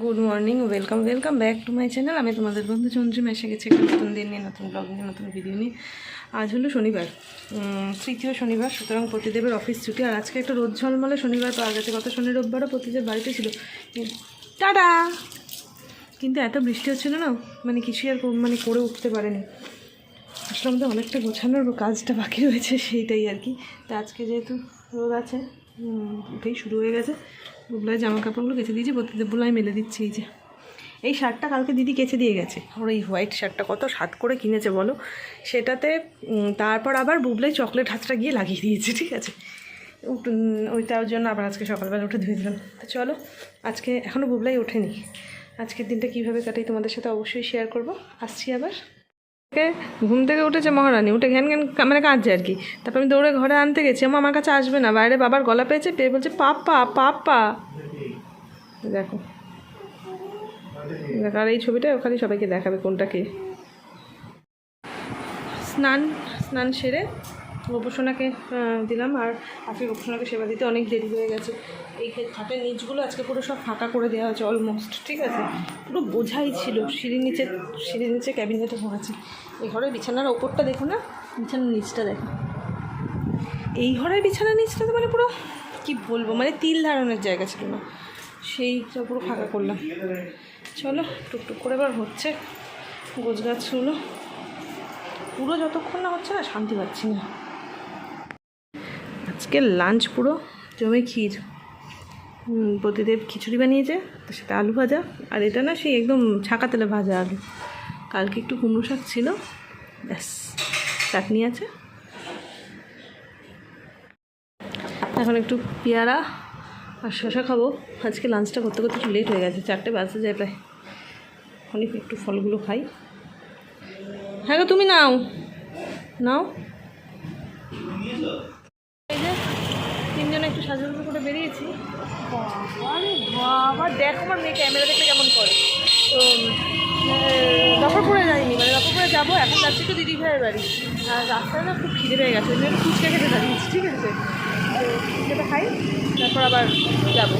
Good morning welcome welcome back to my channel আমি তোমাদের বন্ধু চন্দ্রিমা এসে গেছি একটা নতুন দিন নিয়ে, নতুন ব্লগ নিয়ে, নতুন ভিডিও নিয়ে। আজ হলো শনিবার তৃতীয় শনিবার, সুতরাং প্রতিদেবের অফিস ছুটি। আর আজকে একটা রোদ ঝলমলে শনিবার পাওয়া গেছে। গত শনি রোববারও প্রতিদেব বাড়িতে ছিল। টাটা! কিন্তু এত বৃষ্টি হচ্ছিল না মানে কিছুই আর মানে করে উঠতে পারেনি। আসলে আমাদের অনেকটা গোছানোর কাজটা বাকি রয়েছে, সেইটাই আর কি। তা আজকে যেহেতু রোদ আছে উঠেই শুরু হয়ে গেছে। বুবলাই জামা কাপড়গুলো কেচে দিয়েছি প্রতিদেব বুলাই মেলে দিচ্ছি এই যে। এই শার্টটা কালকে দিদি কেচে দিয়ে গেছে। ওর এই হোয়াইট শার্টটা কত সাত করে কিনেছে বলো? সেটাতে তারপর আবার বুবলাই চকলেট হাতটা গিয়ে লাগিয়ে দিয়েছে, ঠিক আছে? ওইটার জন্য আবার আজকে সকালবেলা উঠে ধুয়ে দিলাম। তো চলো, আজকে এখনও বুবলাই ওঠেনি। আজকের দিনটা কীভাবে কাটাই তোমাদের সাথে অবশ্যই শেয়ার করব। আসছি আবার। ঘুম থেকে উঠেছে মহারানী, উঠে ঘ্যান ঘ্যান মানে কাঁদছে আর কি। তারপর আমি দৌড়ে ঘরে আনতে গেছি আমার আমার কাছে আসবে না, বাইরে বাবার গলা পেয়েছে, পেয়ে বলছে, পাপা পাপা। দেখো। দেখো, আর এই ছবিটা ওখানে সবাইকে দেখাবে কোনটা কে। স্নান স্নান সেরে গোপসোনাকে দিলাম আর আজকে গোপসোনাকে সেবা দিতে অনেক দেরি হয়ে গেছে। এই খাটের নিচগুলো আজকে পুরো সব ফাঁকা করে দেওয়া হয়েছে অলমোস্ট ঠিক আছে? পুরো বোঝাই ছিল, সিঁড়ির নিচে সিঁড়ির নিচে ক্যাবিনেটে ভরেছে এই ঘরের বিছানার ওপরটা দেখো না? বিছানার নিচটা দেখো। এই ঘরের বিছানার নিচটা তো মানে পুরো, কি বলব মানে তিল ধারণের জায়গা ছিল না। সেইটা পুরো ফাঁকা করলাম। চলো, টুকটুক করে এবার হচ্ছে গোছ গাছগুলো পুরো যতক্ষণ না হচ্ছে না, শান্তি পাচ্ছি না। আজকে লাঞ্চ পুরো। জমে ক্ষীর। প্রতিদেব খিচুড়ি বানিয়েছে, তার সাথে আলু ভাজা। আর এটা না সেই একদম ছাঁকা তেলে ভাজা আলু। কালকে একটু কুমড়ো শাক ছিল। ব্যাস, চাটনি আছে। এখন একটু পেয়ারা আর শশা খাব। আজকে লাঞ্চটা করতে করতে একটু লেট হয়ে গেছে, চারটে বাজে যায় প্রায়। অনেক একটু ফলগুলো খাই। হ্যাঁ তুমি নাও। নাও। এই যে তিনজনে একটু সাজুগুজু করে বেরিয়েছি। বাবা, দেখো আমার মেয়ে ক্যামেরা দেখলে কেমন করে। তো দফরপুরে যাইনি মানে দফরপুরে যাব, এখন যাচ্ছি তো দিদি ভাইয়ের বাড়ি। আর রাস্তায় না খুব খিদে পেয়ে গেছে, ওই ফুচকা খেতে দাঁড়িয়েছি, ঠিক আছে? তো ফুচকাটা খাই, তারপর আবার যাব।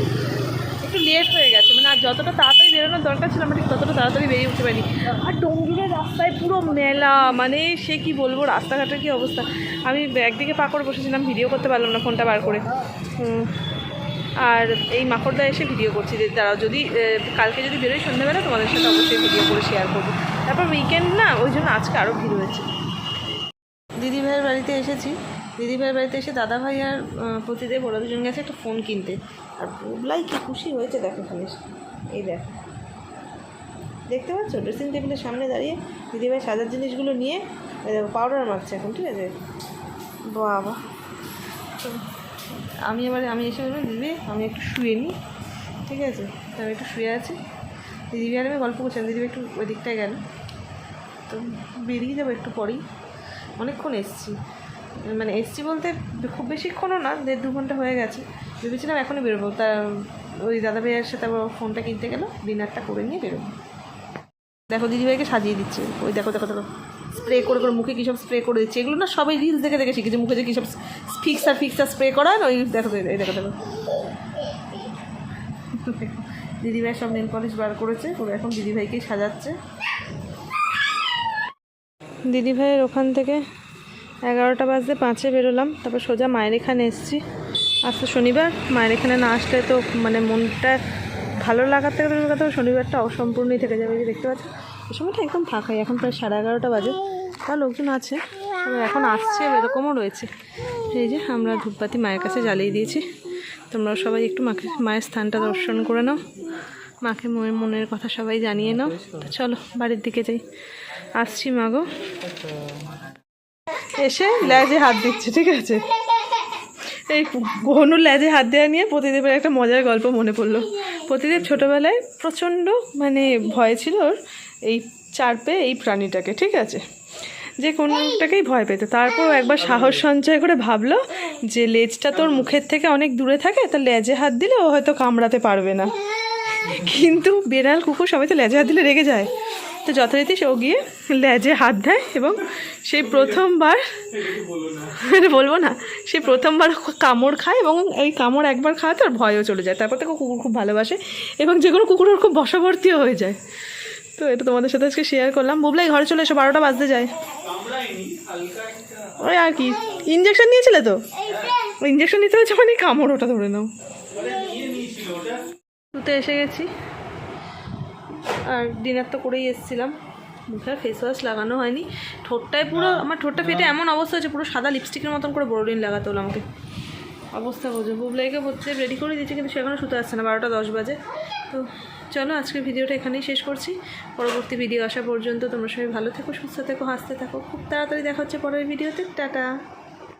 একটু লেট হয়ে গেছে মানে আর যতটা তাড়াতাড়ি বেরোনোর দরকার ছিল, আমরা ঠিক ততটা তাড়াতাড়ি বেরিয়ে উঠতে পারি আর ডঙ্গিরের রাস্তায় পুরো মেলা মানে সে কি বলব, রাস্তাঘাটের কি অবস্থা? আমি একদিকে পা করে বসেছিলাম ভিডিও করতে পারলাম না ফোনটা বার করে। আর এই মাকড়দা এসে ভিডিও করছি যে তারা যদি কালকে যদি বেরোই সন্ধ্যাবেলা, তোমাদের সাথে অবশ্যই ভিডিও করে শেয়ার করব। তারপর উইকেন্ড না, ওই জন্য আজকে আরও ভিড় হয়েছে। দিদি ভাইয়ের বাড়িতে এসেছি। দিদি ভাইয়ের বাড়িতে এসে দাদা ভাই আর প্রতিদেব, ওরা দুজন গেছে একটা ফোন কিনতে। আর বুবলাই কি খুশি হয়েছে, দেখো খালি এই দেখো। দেখতে পাচ্ছ? ড্রেসিং টেবিলের সামনে দাঁড়িয়ে দিদিভাই সাজার জিনিসগুলো নিয়ে দেখো পাউডার মাখছে এখন, ঠিক আছে? বাবা। আমি এবারে, আমি এসে বললাম, দিদি, আমি একটু শুয়ে নিই ঠিক আছে? আমি একটু শুয়ে আছি। দিদি আর আমি গল্প করছিলাম দিদি একটু ওই দিকটায় গেল। তো বেরিয়ে যাব একটু পরেই। অনেকক্ষণ এসছি। মানে এসছি বলতে খুব বেশিক্ষণও না, দেড় দু ঘণ্টা হয়ে গেছে। ভেবেছিলাম এখনই বেরোবো। তা ওই দাদা ভাইয়ের সাথে আবার ফোনটা কিনতে গেল, ডিনারটা করে নিয়ে বেরোবো। দেখো দিদিভাইকে সাজিয়ে দিচ্ছে। ওই দেখো দেখো দেখো। স্প্রে করে করে মুখে কী সব স্প্রে করে দিচ্ছে? এগুলো না সবাই রিলস দেখে দেখে শিখেছে। মুখে যে কী সব ফিক্সার ফিক্সার স্প্রে করা ওই দেখো এই দেখো দেখো। দিদিভাই সব নেল পলিশ বার করেছে করে এখন দিদিভাইকেই সাজাচ্ছে। দিদিভাইয়ের ওখান থেকে এগারোটা বাজতে পাঁচে বেরোলাম, তারপর সোজা মায়ের এখানে এসেছি। তো শনিবার, মায়ের এখানে না আসলে তো মানে মনটা ভালো লাগার থেকে দূরের কথা শনিবারটা অসম্পূর্ণই থেকে যাবে যে দেখতে পাচ্ছ এই সময়টা একদম ফাঁকাই, এখন প্রায় সাড়ে এগারোটা বাজে। তা লোকজন আছে এখন আসছে, এরকমও রয়েছে। এই যে আমরা ধূপবাতি মায়ের কাছে জ্বালিয়ে দিয়েছি। তোমরাও সবাই একটু মাকে, মায়ের স্থানটা দর্শন করে নাও। মাকে মনের মনের কথা সবাই জানিয়ে নাও। তো চলো, বাড়ির দিকে যাই। আসছি মাগো এসে ল্যাজে হাত দিচ্ছে, ঠিক আছে? এই গহনু ল্যাজে হাত দেওয়া নিয়ে প্রতিদেবের একটা মজার গল্প মনে পড়ল। প্রতিদেব ছোটোবেলায় প্রচণ্ড মানে ভয় ছিল ওর এই চারপে এই প্রাণীটাকে, ঠিক আছে? যে কোনোটাকেই ভয় পেত। তারপর একবার সাহস সঞ্চয় করে ভাবলো যে লেজটা তোর মুখের থেকে অনেক দূরে থাকে, তা লেজে হাত দিলে ও হয়তো কামড়াতে পারবে না। কিন্তু বেড়াল কুকুর সবাই তো লেজে হাত দিলে রেগে যায়। তো যথারীতি সে ও গিয়ে লেজে হাত দেয় এবং সেই প্রথমবার মানে বলব না সে প্রথমবার কামড় খায় এবং এই কামড় একবার খাওয়াতে আর ভয়ও চলে যায়। তারপর থেকে কুকুর খুব ভালোবাসে এবং যে কোনো কুকুরের খুব বশবর্তীও হয়ে যায়। তো এটা তোমাদের সাথে আজকে শেয়ার করলাম। বুবলাই ঘরে চলে এসো বারোটা বাজতে যায়। ওই আর কি ইঞ্জেকশন নিয়েছিলে তো? ইঞ্জেকশন নিতে হচ্ছে মানে কামড় ওটা ধরে নাও। শুতে এসে গেছি। আর ডিনার তো করেই এসেছিলাম। মুখে ফেস ওয়াশ লাগানো হয়নি। ঠোঁটটায় পুরো আমার ঠোঁটটা ফেটে এমন অবস্থা হচ্ছে পুরো সাদা লিপস্টিকের মতন করে বড়দিন লাগাতে হলো আমাকে। অবস্থা বোঝো। বুবলাইকে বলতে রেডি করে দিয়েছি কিন্তু সে এখনও শুতে আসছে না বারোটা দশ বাজে। তো চলো আজকের ভিডিওটা এখানেই শেষ করছি। পরবর্তী ভিডিও আসা পর্যন্ত তোমরা সবাই ভালো থেকো সুস্থ থেকো হাসতে থাকো। খুব তাড়াতাড়ি দেখা হচ্ছে পরের ভিডিওতে। টাটা।